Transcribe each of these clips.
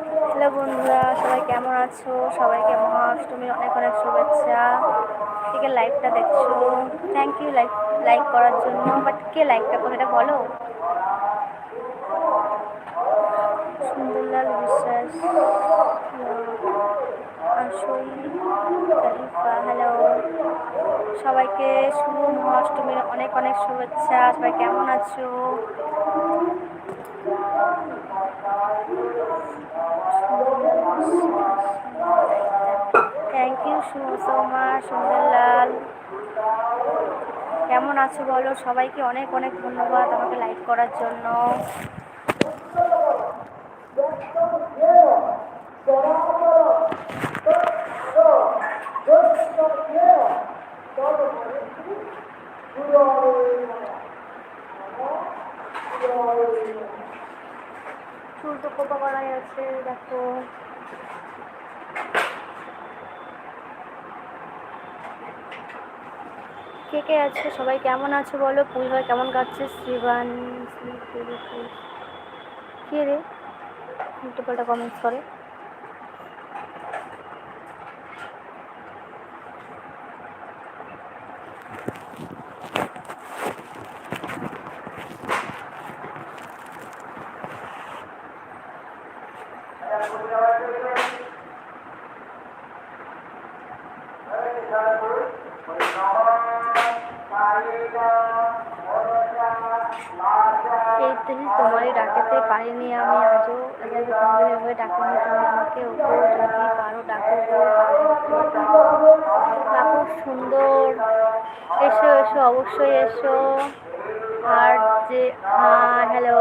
Hello বন্ধুরা, সবাই কেমন আছো? সবাইকে মহাষ্টমীর অনেক অনেক শুভেচ্ছা। থেকে লাইভটা দেখছ? থ্যাংক ইউ লাইক লাইক করার জন্য। বাট কে লাইকটা করে এটা বলো? সুন্দরলাল বিশ্বাস। হ্যালো সবাইকে শুভ মহাষ্টমীর অনেক অনেক শুভেচ্ছা। সবাই কেমন আছো? Thank you so much Sundarlal কেমন আছো বলো? সবাইকে অনেক অনেক ধন্যবাদ আমাকে লাইক করার জন্য। কে কে আছে? সবাই কেমন আছো বলো? পুজো ভাই কেমন কাটছে? শ্রীবান কে রে? উল্টো পাল্টা কমেন্টস করে। এই তুমি তোমারই ডাকেতে পারিনি আমি। আজও এভাবে ডাকিনি তুমি আমাকে। ওপো যদি পারো ডাকো ডাকো। সুন্দর। এসো এসো, অবশ্যই এসো। আর যে হ্যাঁ হ্যালো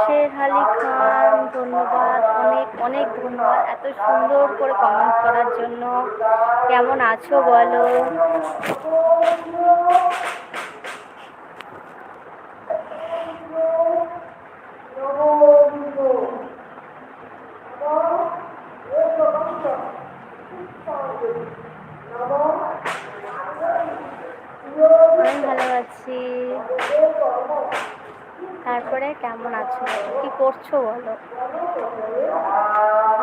শের আলী খান, ধন্যবাদ, অনেক অনেক ধন্যবাদ এত সুন্দর করে কমেন্ট করার জন্য। কেমন আছো বলো আমি ভালো আছি তারপরে আছো কি করছ বলো?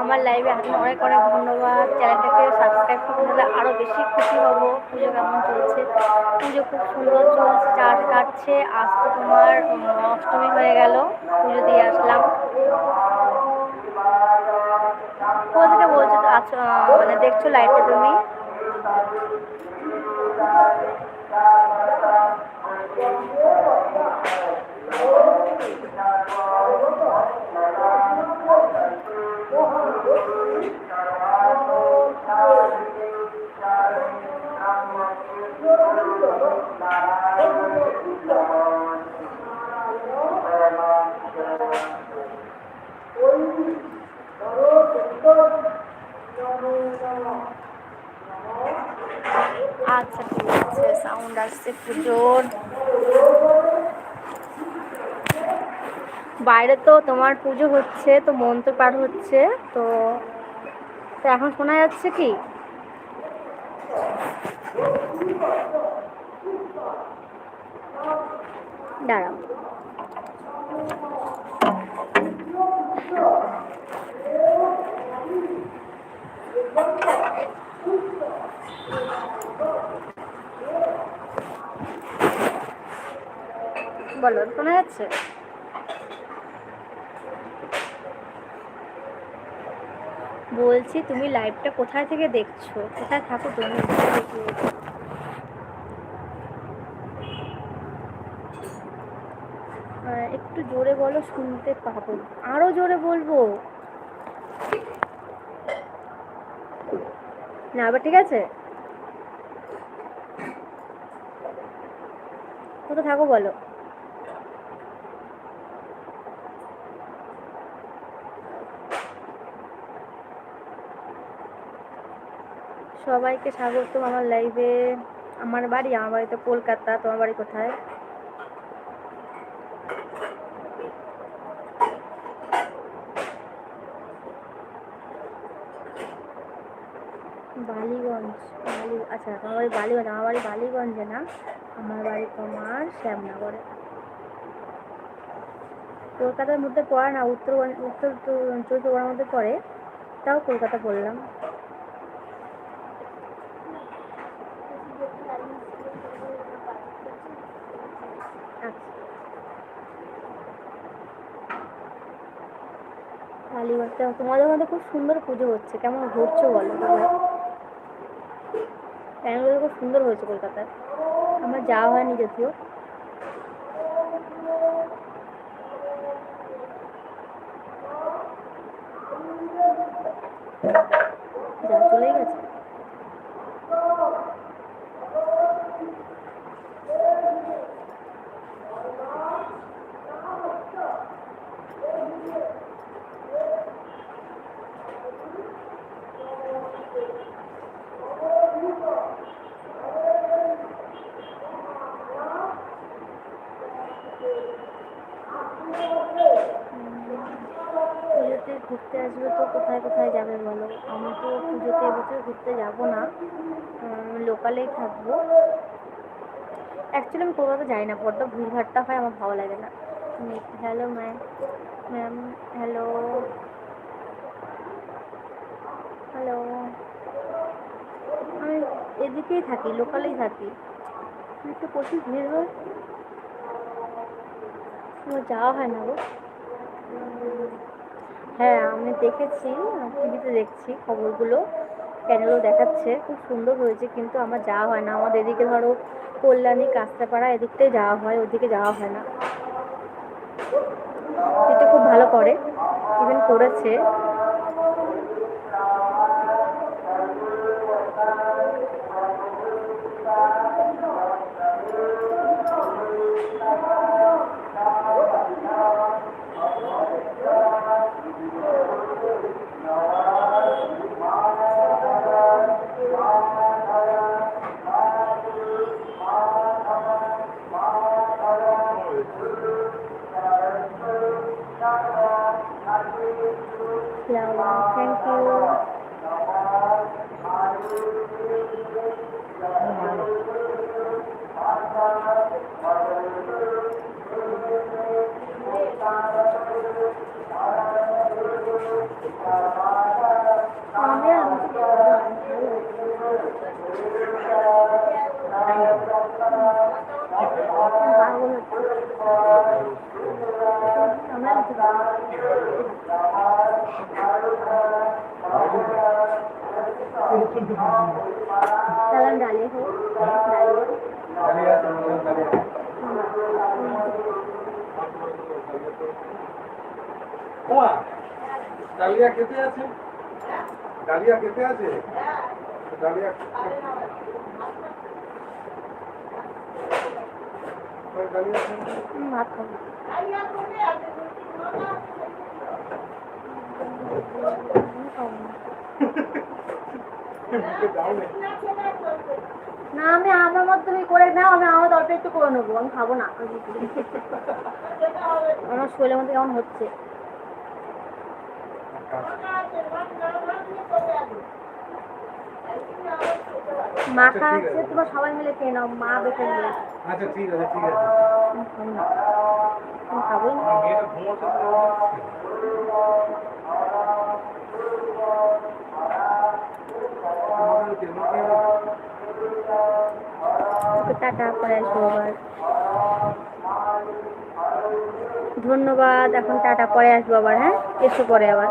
আমার লাইভে এখন অনেক অনেক ধন্যবাদ। চ্যানেলটাকে সাবস্ক্রাইব করে দিলে আরও বেশি খুশি হব। পুজো কেমন চলছে? পুজো খুব সুন্দর চলছে চাট কাটছে। আজ তো তোমার অষ্টমী হয়ে গেল, পুজো দিয়ে আসলাম। কোথা বলছো? আছো মানে দেখছ লাইভটা তুমি? আচ্ছা ঠিক আছে সাউন্ড আসছে পুজোর বাইরে তো তোমার পুজো হচ্ছে, তো মন্ত্র পাঠ হচ্ছে, তো এখন শোনা যাচ্ছে কি? দাঁড়াও। বলো, শোনা যাচ্ছে? বলছি, তুমি লাইভটা কোথায় থেকে দেখছ? কোথায় থাকো তুমি? একটু জোরে বলো, শুনতে পাবো। আরও জোরে বলব? না, আবার ঠিক আছে? কোথায় থাকো বলো। সবাইকে স্বাগত আমার লাইভে আমার বাড়ি আমার বাড়ি তো কলকাতা, তোমার বাড়ি কোথায়? বালিগঞ্জ, বালি আচ্ছা তোমার বাড়ি বালিগঞ্জ, আমার বাড়ি বালিগঞ্জে না। আমার বাড়ি তোমার শ্যামনগরে। কলকাতার মধ্যে পড়ে না, উত্তর উত্তর চব্বিশ মধ্যে পড়ে, তাও কলকাতা পড়লাম আচ্ছা কালীবাড়িতে তোমাদের মধ্যে খুব সুন্দর পুজো হচ্ছে। কেমন ঘুরছো বলো প্যান্ডেলগুলো খুব সুন্দর হয়েছে কলকাতায়। আমার যাওয়া হয়নি যদিও যা চলেই গেছে পুজোতে ঘুরতে আসবে তো কোথায় কোথায় যাবে বলো আমি তো এবছর ঘুরতে যাব না। লোকালেই থাকব। অ্যাকচুয়ালি আমি কলকাতা যাই না, বড্ড ভিড়ভাট্টা হয়, আমার ভালো লাগে না। Hello ma'am ma'am hello hello আমি এদিকেই থাকি লোকালেই থাকি। একটু প্রচুর ভিড় হয়। আমার যাওয়া হয় না গো। হ্যাঁ আমি দেখেছি টিভিতে দেখছি খবরগুলো। প্যানেলও দেখাচ্ছে। খুব সুন্দর হয়েছে কিন্তু আমার যাওয়া হয় না। আমাদের এদিকে ধরো কল্যাণী কাস্তাপাড়া এদিকটাই যাওয়া হয়, ওদিকে যাওয়া হয় না। এটা খুব ভালো করে। ইভেন করেছে। flower. Thank you. चलन डाले हो डालिए ওমা, ডালিয়া খেতে আছে ডালিয়া খেতে আছে ডালিয়া ওই ডালিয়া খেতে আছে? ভাত খাবো মুখে দাও নে। আমি আমার মধ্যে করে নাও আমি আমার অল্প একটু করে নেব আমি খাব না। আমার শরীরের মধ্যে কেমন হচ্ছে? মাখা আছে তোমার সবাই মিলে খেয়ে নাও মা বেটে নিয়ে আচ্ছা ঠিক আছে ঠিক আছে। খাবোই না। টাটা করে আসব ধন্যবাদ এখন টাটা পরে আসব আবার হ্যাঁ? এসো পরে আবার।